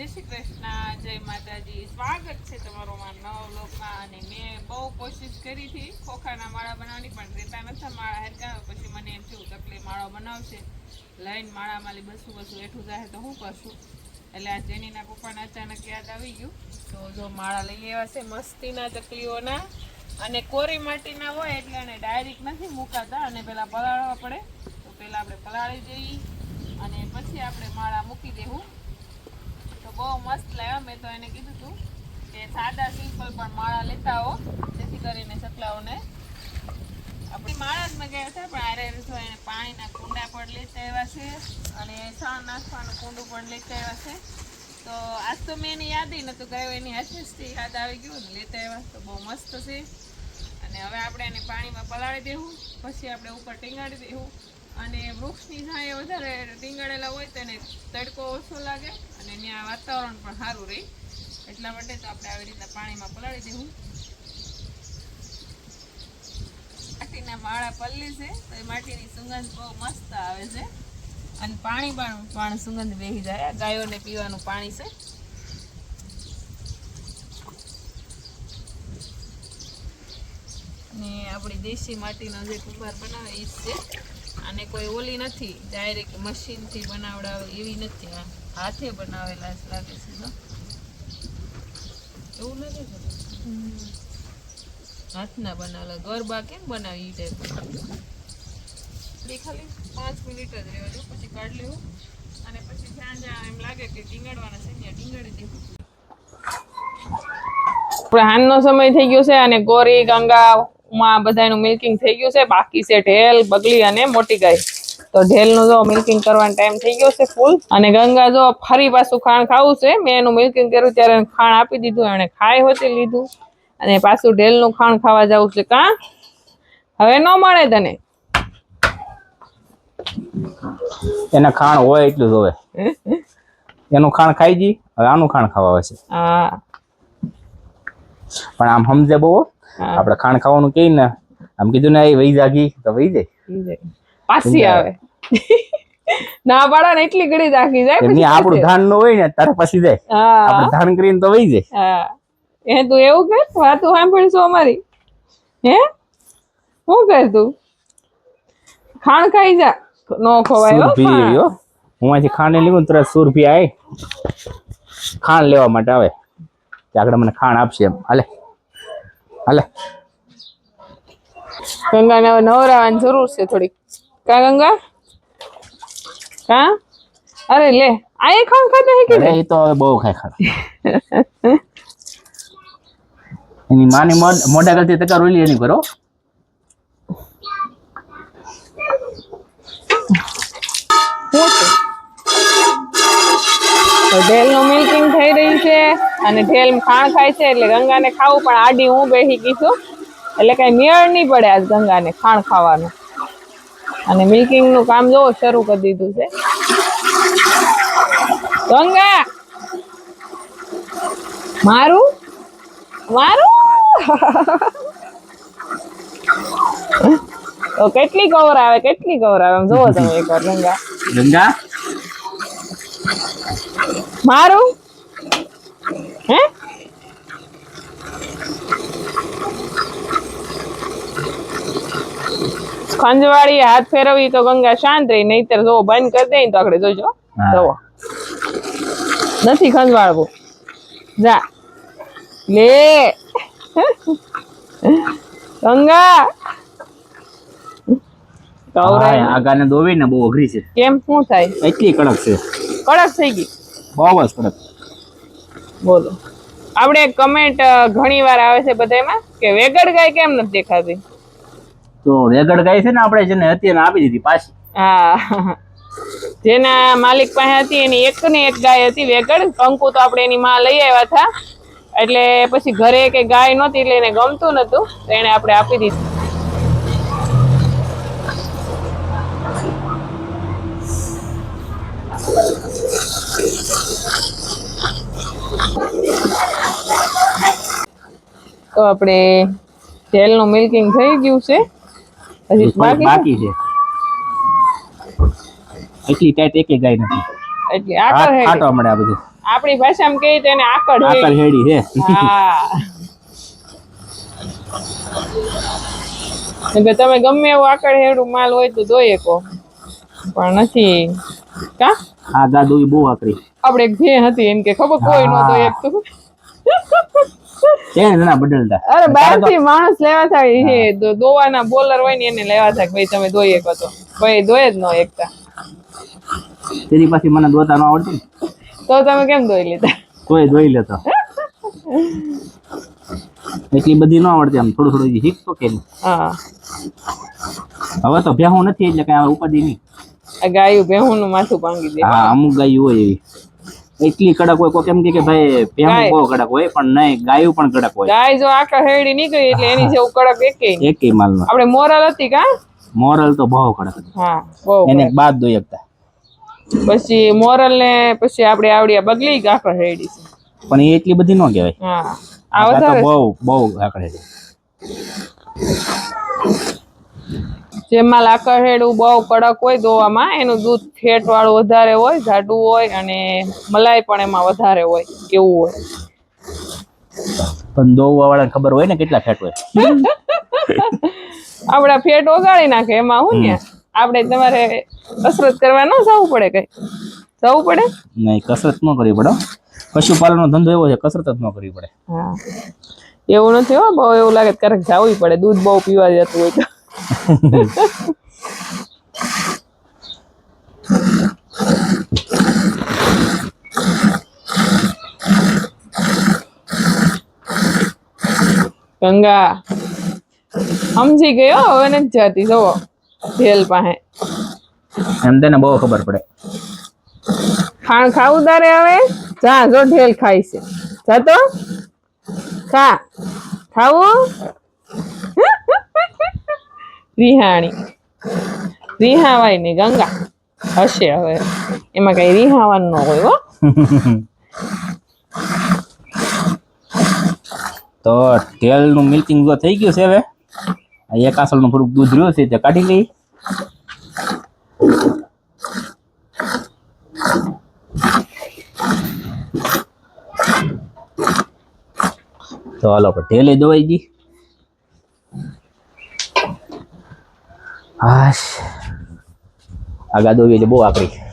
જય શ્રી કૃષ્ણ, જય માતાજી. સ્વાગત છે તમારો મારા નવા લોકમાં અને મેં બહુ કોશિશ કરી હતી ખોખાના માળા બનાવવાની, પણ રહેતા નથી માળા હેરકા, પછી મને એમ થયું તકલીફ માળો બનાવશે. લાઈન માળામાં લી બસું બસું એઠું જાય તો હું કરશું? એટલે આ જેનીના પપ્પાને અચાનક યાદ આવી ગયું. તો જો માળા લઈ આવ્યા છે મસ્તીના ચકલીઓના. અને કોરી માટીના હોય એટલે એને ડાયરેક્ટ નથી મુકાતા, અને પેલા પલાળવા પડે. તો પેલા આપણે પલાળી દઈએ. અને પછી આપણે માળા મૂકી દેવું બહુ મસ્ત લાવ્યા મેં તો એને કીધું હતું કે સાદા સિમ્પલ પણ માળા લેતા હો જેથી કરીને ચકલાઓને આપણી માળા જ મેં ગયા હતા, પણ આરે તો એને પાણીના કુંડા પણ લેતા આવ્યા છે અને છાણ નાખવાનું કુંડું પણ લેતા આવ્યા છે. તો આજ તો મેં એને યાદ નહોતું ગયો, એની હાથેથી યાદ આવી ગયું ને લેતા આવ્યા. તો બહુ મસ્ત છે. અને હવે આપણે એને પાણીમાં પલાળી દેવું, પછી આપણે ઉપર ટીંગાડી દેવું. અને વૃક્ષની છાંયે વધારે ટીંગાડેલા હોય તો એને તડકો ઓછો લાગે. અને ત્યાં વાતાવરણ પણ સારું રહે. એટલા માટે તો આપણે આવી રીતના પાણીમાં પલાળી દેવું. માટીના માળા પલ્લી છે, તો એ માટીની સુગંધ બહુ મસ્ત આવે છે. અને પાણી પણ પણ સુગંધ બેહી જાય. ગાયોને પીવાનું પાણી છે. અને આપણી દેશી માટીનો જે કુંભાર બનાવે એ જ છે. અને કોઈ ઓલી નથી ડાયરેક્ટ મશીનથી બનાવડાવે એવી નથી આ હાથે બનાવેલા જ લાગે છે જો. એવું લાગે છે હાથના બનાવેલા ગરબા કેમ બનાવી એ ટાઈપ ખાલી પાંચ મિનિટ જ રહેવા દો પછી કાઢી લેવું. અને પછી જ્યાં જ્યાં એમ લાગે કે ટીંગાડવાના છે ત્યાં ટીંગાડી દેવું હાનનો સમય થઈ ગયો છે અને ગોરી ગંગા માં બધાનું મિલ્કિંગ થઈ ગયું છે. બાકી છે ઢેલ બગલી અને મોટી ગાય. તો ઢેલનું જો મિલ્કિંગ કરવાનો ટાઈમ થઈ ગયો છે ફૂલ અને ગંગા જો ફરી પાછું ખાણ ખાવું છે. મેં એનું મિલ્કિંગ કર્યું ત્યારે ખાણ આપી દીધું એણે ખાઈ હોતી લીધું. અને પાછું ઢેલનું ખાણ ખાવા જવું છે કાં? હવે ન મળે તને. એને ખાણ હોય એટલું જોવે એનું ખાણ ખાઈ જી હવે આનું ખાણ ખાવા આવે છે. હા. પણ આમ સમજે બહુ આપણે ખાણ ખાવાનું કહી ને આમ કીધું ને એ વહી જાગી. તો વહી જાય. પાછી આવે. ના પાડા ને એટલી ગળી જાગી જાય પછી આપણું ધાન નો હોય ને તારે પછી જાય. આપણે ધાન કરીને તો વહી જાય. હા. એ તું એવું કર સાંભળી સાંભળીશું અમારી. હે? શું કર તું? ખાણ ખાઈ જા. નો ખોવાય હો ખાણ. હો. અહીંથી ખાંડ લીધું તરત સુરભી આવે ખાંડ લેવા માટે આવે. કે આગળ મને ખાંડ આપશે એમ. હાલે. હાલે. ગંગાને હવે નવરાવાની જરૂર છે થોડીક. કા ગંગા? કા? અરે લે આ એ ખાણ ખાતે હે કે એ તો હવે બહુ ખાય ખાડા એની માની મોઢ- કરતી તકા રોલી એની કરો તો ઢેલનું મિલ્કિંગ થઈ રહ્યું છે. અને ઢેલ ખાણ ખાય છે એટલે ગંગાને ખાવું પણ આડી હું બેસી ગઈ છું. એટલે કઈ મેળ નહીં પડે આજ ગંગાને ખાણ ખાવાનું. અને મિલ્કિંગનું કામ જો શરૂ કરી દીધું છે. ગંગા! મારું? મારું? તો કેટલી કવર આવે કેટલી કવર આવે? જોવો તમે એકવાર ગંગા. ગંગા? મારું? હે ખંજવાળી હાથ ફેરવી તો ગંગા શાંત રહી નહીતર જો બંધ કરી દે તો આગળ જોજો. જવો. નથી ખંજવાળવું. જા. લે. ગંગા. આગાને દોવી ને બહુ અઘરી છે. કેમ? શું થાય? એટલી કડક છે. કડક થઈ ગઈ. બહુ જ કડક. બોલો. આપણે કમેન્ટ ઘણી વાર આવે છે બધામાં કે વેગડ ગાય કેમ નથી દેખાતી? તો વેગડ ગાય છે ને આપણે જેને હતી એને આપી દીધી પાછી. હા. જેના માલિક પાસે હતી એની એક ને એક ગાય હતી વેગડ કંકુ તો આપણે એની માં લઈ આવ્યા હતા. એટલે પછી ઘરે કે ગાય નહોતી એટલે એને ગમતું નહોતું તો એને આપણે આપી દીધી. તો આપણે જેલનું મિલ્કિંગ થઈ ગયું છે. હજી બાકી છે? એટલી ટાઈટ એકે ગાય નથી. એટલે આકળ હેડી. આટો હે મળે આ બધું. આપણી ભાષામાં કહીએ તો એને આકડ આકર હેડી. હેડી છે. હા. કે તમે ગમે એવું આકળ હેડું માલ હોય તો જોઈએ કો પણ નથી. કા? આ દાદુ બહુ આકરી. આપણે એક ભે હતી એમ કે ખબર કોઈ નો એક શકતું? છે ના બદલતા? અરે બહારથી માણસ લેવા થાય છે દોવાના બોલર હોય ને એને લેવા થાય ભાઈ તમે દોઈ શકો તો ભાઈ દોય જ ન એકતા. તેની પાછી મને દોતા ન આવડતું? તો તમે કેમ દોઈ લેતા તોય દોઈ લેતો. એટલી બધી ન આવડતી આમ થોડું થોડું શીખતો કે હા. હવે તો ભેહું નથી એટલે કઈ ઉપાધિ નહીં. ગાયું ભેહું નું માથું ભાંગી દે. હા અમુક ગાયું હોય એવી. એટલી કડક હોય કોક કેમ કે કે ભાઈ ભેહું બહુ કડક હોય પણ નહીં ગાયું પણ કડક હોય. ગાય જો આખા હેડી નીકળી એટલે એની જેવું કડક એકે એકે માલ આપણે મોરલ હતી કા? મોરલ તો બહુ કડક હતી. હા બહુ એને બાદ દોઈ હતા પછી મોરલ ને પછી આપણે આવડિયા બગલી આખા હેડી છે. પણ એ એટલી બધી ન કહેવાય. હા. આ તો બહુ બહુ આકડે છે. જેમાં લાકડ હેડું બહુ કડક હોય દોવામાં એનું દૂધ ફેટ વાળું વધારે હોય જાડું હોય અને મલાઈ પણ એમાં વધારે હોય કેવું હોય. પણ દોવા વાળા ખબર હોય ને કેટલા ફેટ હોય. આપડા ફેટ ઓગાળી નાખે એમાં હું ને? આપણે તમારે કસરત કરવા ન જવું પડે કઈ. જવું પડે? નહીં કસરત ન કરવી પડે. પશુપાલનનો ધંધો એવો છે કસરત જ ન કરવી પડે. હા. એવું નથી હો બહુ એવું લાગે ક્યારેક જવું પડે દૂધ બહુ પીવા જતું હોય ગંગા સમજી ગયો? હવે નથી જતી જવો જેલ પાસે. એમ તેને બહુ ખબર પડે. ખાણ ખાવું તારે હવે? જા જો ઢેલ ખાઈ છે. જતો ખા ખાવું? રિહાણી. રિહાવાય ને ગંગા. હશે હવે. એમાં કઈ રિહાવાનું ન હોય, હો. તો તેલનું મિલ્કિંગ તો થઈ ગયું છે હવે. એક આસળનું થોડુંક દૂધ રહ્યું છે તે કાઢી લઈ તો હાલો, આપણે ઢેલે દવાઈ ગઈ. હાશ આ ગાદો બહુ આકરી